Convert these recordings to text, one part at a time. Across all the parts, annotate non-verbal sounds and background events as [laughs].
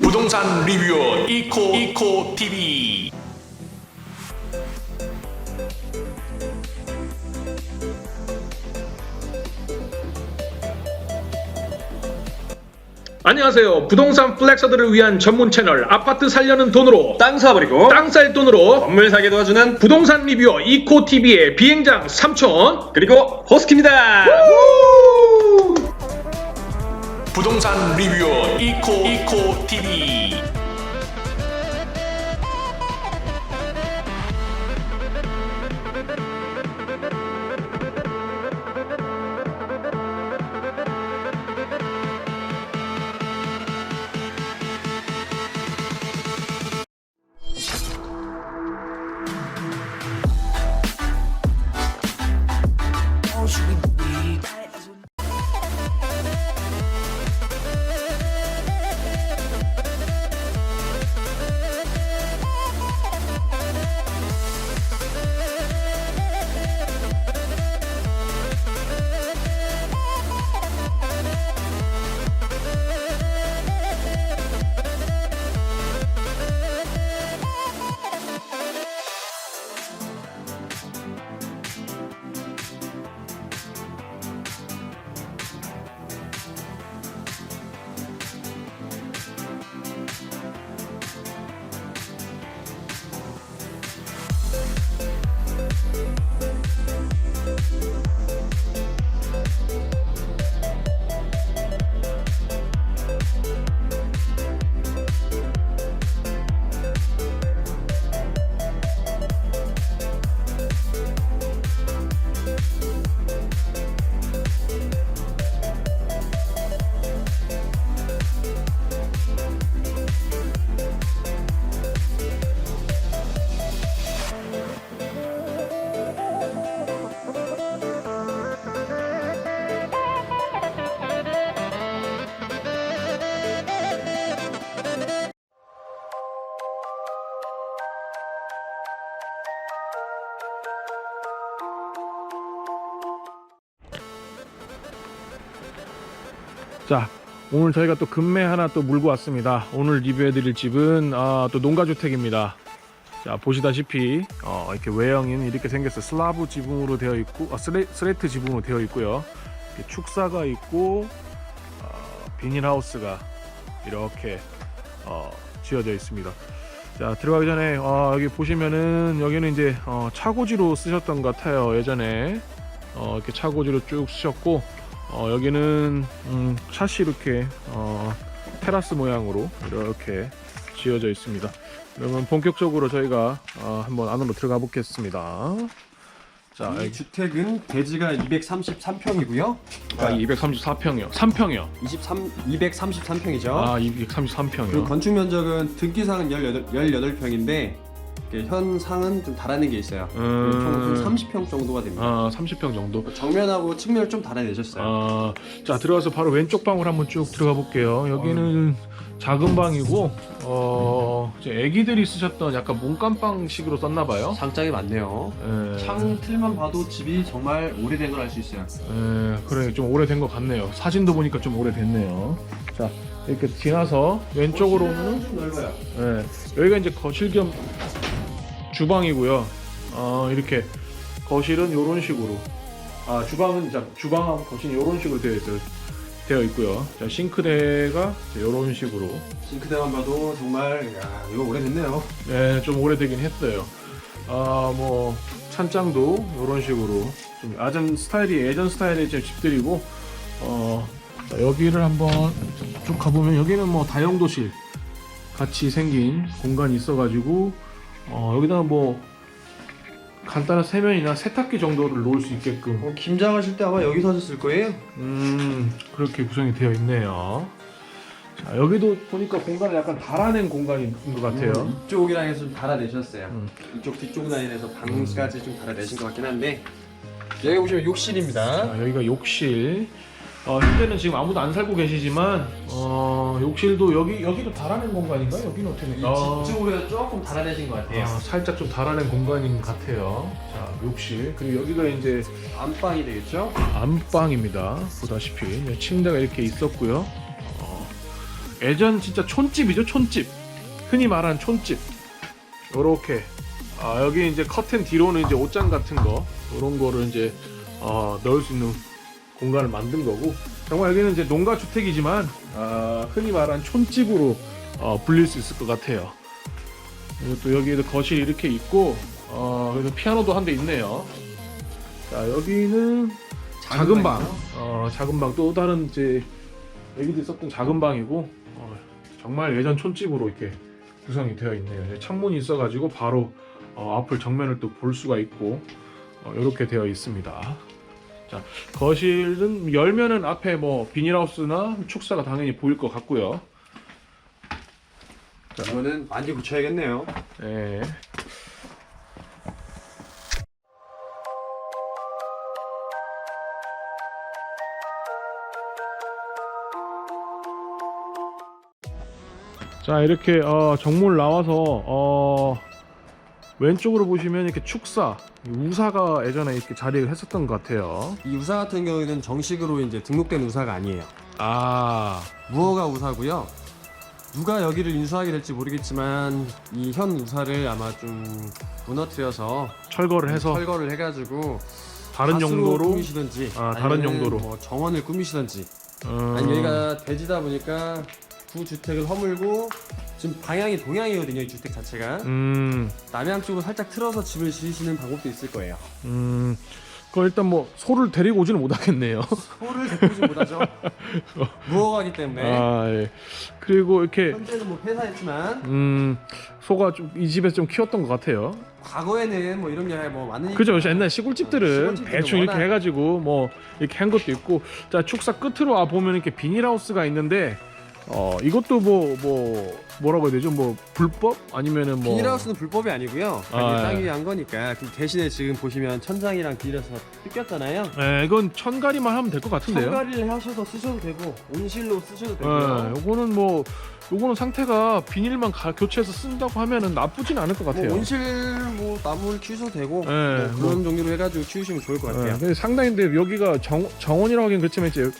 부동산 리뷰어 이코 이코 TV 안녕하세요. 부동산 플렉서들을 위한 전문 채널 아파트 살려는 돈으로 땅 사버리고 땅 살 돈으로 건물 사게 도와주는 부동산 리뷰어 이코 TV의 비행장 삼촌 그리고 호스키입니다. 부동산 리뷰어 이코 이코 TV 자 오늘 저희가 또 금매 하나 또 물고 왔습니다. 오늘 리뷰해드릴 집은 아, 또 농가주택입니다. 자 보시다시피 어, 이렇게 외형은 이렇게 생겼어요. 슬라브 지붕으로 되어 있고 아, 스레, 스레트 지붕으로 되어 있고요. 축사가 있고 어, 비닐하우스가 이렇게 어, 지어져 있습니다. 자 들어가기 전에 어, 여기 보시면은 여기는 이제 어, 차고지로 쓰셨던 것 같아요. 예전에 어, 이렇게 차고지로 쭉 쓰셨고 어, 여기는 음, 샷이 이렇게 어, 테라스 모양으로 이렇게 지어져 있습니다. 그러면 본격적으로 저희가 어, 한번 안으로 들어가 보겠습니다. 자, 이 여기 주택은 대지가 233평이고요. 아, 234평이요. 3평이요. 23 233평이죠. 아, 그리고 233평이요. 건축 면적은 등기상은 18, 18평인데 현상은 좀 다르는 게 있어요. 음. 총 30평 정도가 됩니다. 아, 30평 정도. 정면하고 측면을 좀 달아내셨어요. 아, 자 들어가서 바로 왼쪽 방으로 한번 쭉 들어가 볼게요. 여기는 작은 방이고 어 이제 아기들이 쓰셨던 약간 문간방식으로 썼나 봐요. 장장이 많네요. 예, 창 틀만 봐도 집이 정말 오래된 걸 알 수 있어요. 예, 그래 좀 오래된 것 같네요. 사진도 보니까 좀 오래됐네요. 자 이렇게 지나서 왼쪽으로 오면은 좀 넓어요. 예, 여기가 이제 거실 겸 주방이고요. 어, 이렇게 거실은 이런 식으로. 아, 주방은 자, 주방하고 거실이 이런 식으로 되어 있어요. 되어 있고요. 자, 싱크대가 이런 식으로. 싱크대만 봐도 정말 야 이거 오래됐네요. 네, 좀 오래되긴 했어요. 아, 뭐 찬장도 이런 식으로 좀 예전 스타일이 예전 스타일의 이제 집들이고 어, 자, 여기를 한번 쭉 가보면 여기는 뭐 다용도실 같이 생긴 공간이 있어가지고 어, 여기다 뭐 간단한 세면이나 세탁기 정도를 놓을 수 있게끔 어, 김장하실 때 아마 여기서 하셨을 거예요. 음 그렇게 구성이 되어 있네요. 자, 여기도 보니까 공간을 약간 달아낸 공간인 것 같아요. 음, 이쪽이랑 해서 좀 달아내셨어요. 음. 이쪽 뒤쪽 라인에서 방까지 좀 달아내신 것 같긴 한데 여기 보시면 욕실입니다. 자, 여기가 욕실. 어, 현재는 지금 아무도 안 살고 계시지만 어, 욕실도 여기 여기도 달아낸 공간인가요? 여기는 어떻게 이 돼? 아, 뒤쪽으로 해서 조금 달아내신 것 같아요. 아, 살짝 좀 달아낸 공간인 것 같아요. 자, 욕실. 그리고 여기가 이제 안방이 되겠죠? 안방입니다. 보다시피 침대가 이렇게 있었고요. 어, 예전 진짜 촌집이죠 촌집 흔히 말하는 촌집 요렇게 아, 여기 이제 커튼 뒤로는 이제 옷장 같은 거 이런 거를 이제 어, 넣을 수 있는 공간을 만든 거고 정말 여기는 이제 농가 주택이지만 아, 흔히 말하는 촌집으로 어, 불릴 수 있을 것 같아요. 그리고 또 여기에도 거실이 이렇게 있고 어, 그래서 피아노도 한 대 있네요. 자 여기는 작은 방, 어, 작은 방 또 다른 이제 애기들이 썼던 작은 방이고 어, 정말 예전 촌집으로 이렇게 구성이 되어 있네요. 창문이 있어가지고 바로 어, 앞을 정면을 또 볼 수가 있고 어, 이렇게 되어 있습니다. 자 거실은 열면은 앞에 뭐 비닐하우스나 축사가 당연히 보일 것 같고요. 이거는 많이 붙여야겠네요. 네. 자 이렇게 어, 정문 나와서 어, 왼쪽으로 보시면 이렇게 축사 우사가 예전에 이렇게 자리를 했었던 것 같아요. 이 우사 같은 경우에는 정식으로 이제 등록된 우사가 아니에요. 아 무허가 우사고요. 누가 여기를 인수하게 될지 모르겠지만 이 현 우사를 아마 좀 무너뜨려서 철거를 해서 철거를 해가지고 다른 용도로 꾸미시든지 아, 다른 용도로. 뭐 정원을 꾸미시든지 어, 아니 여기가 대지다 보니까 두 주택을 허물고 지금 방향이 동향이거든요 이 주택 자체가 음, 남향 쪽으로 살짝 틀어서 집을 지으시는 방법도 있을 거예요 음, 그 일단 뭐 소를 데리고 오지는 못하겠네요. 소를 데리지 못하죠 [laughs] 무허가기 때문에 아, 예. 그리고 이렇게 현재는 뭐 폐사했지만 음, 소가 좀 이 집에서 좀 키웠던 것 같아요. 과거에는 뭐 이런 게 뭐 많으니까 그죠? 그죠? 옛날 시골집들은 시골집들은 대충 이렇게 워낙- 해가지고 뭐 이렇게 한 것도 있고, 자 축사 끝으로 와 보면 이렇게 비닐하우스가 있는데, 어 이것도 뭐뭐 뭐 라고 해야 되죠? 뭐 불법 아니면은 뭐 비닐하우스는 불법이 아니고요 아, 예. 땅 위에 한 거니까 그 대신에 지금 보시면 천장이랑 비닐에서 뜯겼잖아요 예, 이건 천가리만 하면 될 것 같은데요. 천가리를 하셔서 쓰셔도 되고 온실로 쓰셔도 예, 되고요 요거는 뭐 요거는 상태가 비닐만 가- 교체해서 쓴다고 하면은 나쁘진 않을 것 같아요. 뭐 온실 뭐 나무를 키우셔도 되고 예, 뭐 그런 종류로 해가지고 키우시면 좋을 것 예, 같아요. 근데 상당히 근데 여기가 정, 정원이라고 하긴 그렇지만 이제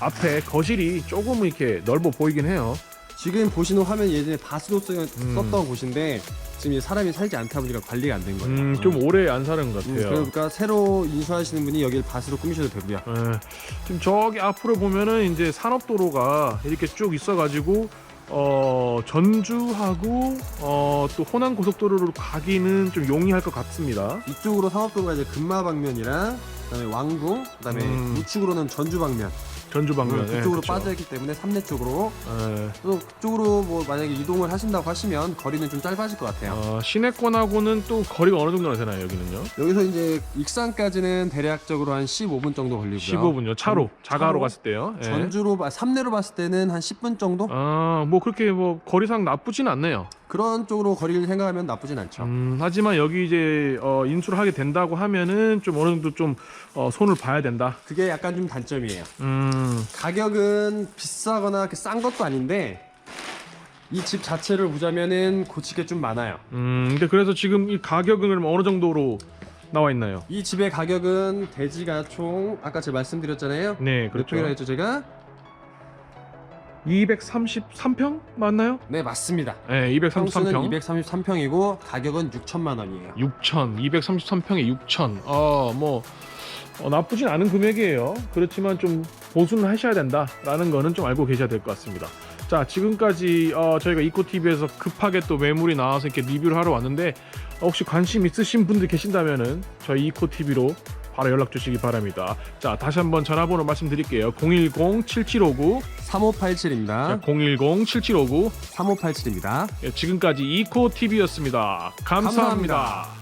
앞에 거실이 조금 이렇게 넓어 보이긴 해요. 지금 보시는 화면 예전에 밭으로 쓰, 음. 썼던 곳인데 지금 이제 사람이 살지 않다 보니까 관리가 안 된 거예요. 음, 좀 오래 안 사는 것 음, 같아요. 그러니까 새로 인수하시는 분이 여기를 밭으로 꾸미셔도 되고요. 예, 지금 저기 앞으로 보면은 이제 산업도로가 이렇게 쭉 있어가지고 어 전주하고 어 또 호남 고속도로로 가기는 좀 용이할 것 같습니다. 이쪽으로 상업도로가 이제 금마 방면이랑 그다음에 왕궁, 그다음에 음. 우측으로는 전주 방면, 전주 방면 음, 그쪽으로 예, 빠져 있기 때문에 삼내 쪽으로 예. 또 그쪽으로 뭐 만약에 이동을 하신다고 하시면 거리는 좀 짧아질 것 같아요. 어, 시내권하고는 또 거리가 어느 정도나 되나요 여기는요? 여기서 이제 익산까지는 대략적으로 한 15분 정도 걸리고요. 15분요 차로 전- 자가로 차로? 갔을 때요. 예. 전주로 봐- 삼내로 봤을 때는 한 10분 정도 아뭐 그렇게 뭐 거리상 나쁘진 않네요. 그런 쪽으로 거리를 생각하면 나쁘진 않죠. 음, 하지만 여기 이제 어, 인수를 하게 된다고 하면은 좀 어느 정도 좀 어, 손을 봐야 된다. 그게 약간 좀 단점이에요. 음, 가격은 비싸거나 그싼 것도 아닌데 이 집 자체를 보자면은 고칠 게 좀 많아요. 음, 근데 그래서 지금 이 가격은 그럼 어느 정도로 나와 있나요? 이 집의 가격은 대지가 총 아까 제가 말씀드렸잖아요. 네, 몇 그렇죠. 평이라 했죠 제가? 233평 맞나요? 네 맞습니다. 네, 평수는 233평. 233평이고 가격은 6천만 원이에요. 6천, 233평에 6천. 어, 뭐 어, 나쁘진 않은 금액이에요. 그렇지만 좀 보수는 하셔야 된다라는 거는 좀 알고 계셔야 될 것 같습니다. 자, 지금까지 어, 저희가 이코 TV에서 급하게 또 매물이 나와서 이렇게 리뷰를 하러 왔는데 어, 혹시 관심 있으신 분들 계신다면은 저희 이코 TV로 바로 연락 주시기 바랍니다. 자, 다시 한번 전화번호 말씀드릴게요. 010-7759 3587입니다. 010-7759 3587입니다. 예, 지금까지 이코 TV였습니다 감사합니다. 감사합니다.